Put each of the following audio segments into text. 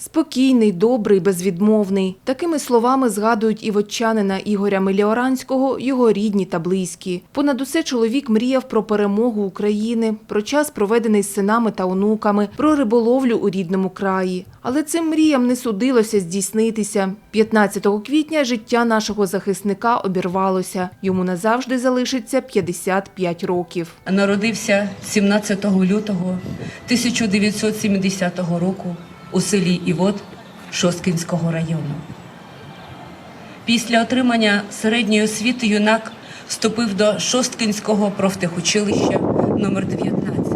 Спокійний, добрий, безвідмовний. Такими словами згадують і вотчанина Ігоря Меліоранського, його рідні та близькі. Понад усе чоловік мріяв про перемогу України, про час, проведений з синами та онуками, про риболовлю у рідному краї. Але цим мріям не судилося здійснитися. 15 квітня життя нашого захисника обірвалося. Йому назавжди залишиться 55 років. Народився 17 лютого 1970 року у селі Івод Шосткинського району. Після отримання середньої освіти юнак вступив до Шосткинського профтехучилища номер 19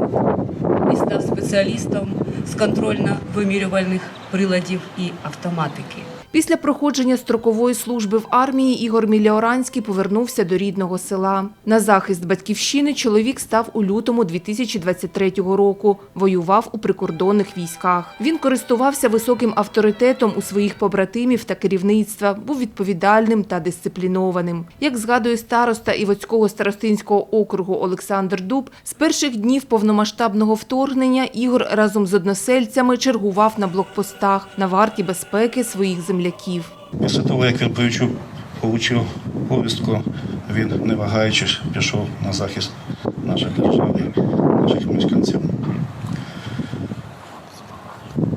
і став спеціалістом з контрольно-вимірювальних приладів і автоматики. Після проходження строкової служби в армії Ігор Міліоранський повернувся до рідного села. На захист батьківщини чоловік став у лютому 2023 року. Воював у прикордонних військах. Він користувався високим авторитетом у своїх побратимів та керівництва, був відповідальним та дисциплінованим. Як згадує староста Івоцького старостинського округу Олександр Дуб, з перших днів повномасштабного вторгнення Ігор разом з односельцями чергував на блокпостах на варті безпеки своїх земляків. Після того, як він Павічук отримав повістку, він, не вагаючись, пішов на захист нашої держави, наших мешканців.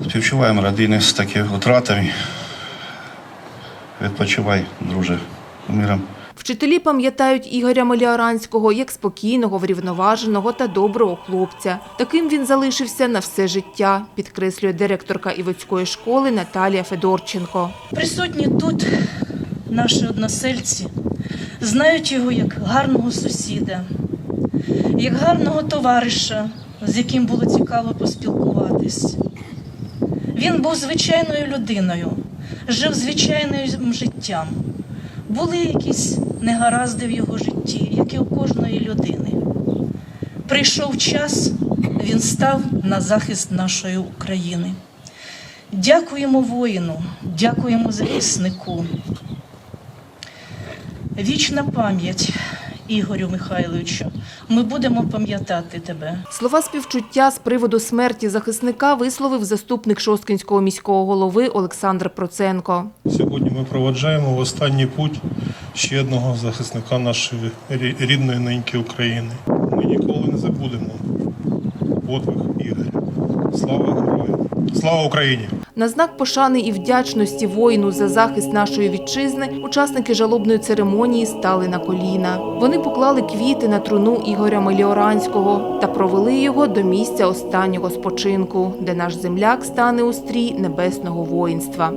Співчуваємо родини з такими втратами. Відпочивай, друже, миром. Вчителі пам'ятають Ігоря Меліоранського як спокійного, врівноваженого та доброго хлопця. Таким він залишився на все життя, підкреслює директорка Івоцької школи Наталія Федорченко. Присутні тут наші односельці знають його як гарного сусіда, як гарного товариша, з яким було цікаво поспілкуватись. Він був звичайною людиною, жив звичайним життям. Були якісь негаразди в його житті, як і у кожної людини. Прийшов час, він став на захист нашої України. Дякуємо воїну, дякуємо захиснику. Вічна пам'ять, Ігорю Михайловичу. Ми будемо пам'ятати тебе. Слова співчуття з приводу смерті захисника висловив заступник Шосткинського міського голови Олександр Проценко. Сьогодні ми проводжаємо в останній путь ще одного захисника нашої рідної неньки України. Ми ніколи не забудемо подвиг Ігоря. Слава героям! Слава Україні! На знак пошани і вдячності воїну за захист нашої вітчизни учасники жалобної церемонії стали на коліна. Вони поклали квіти на труну Ігоря Меліоранського та провели його до місця останнього спочинку, де наш земляк стане у стрій небесного воїнства.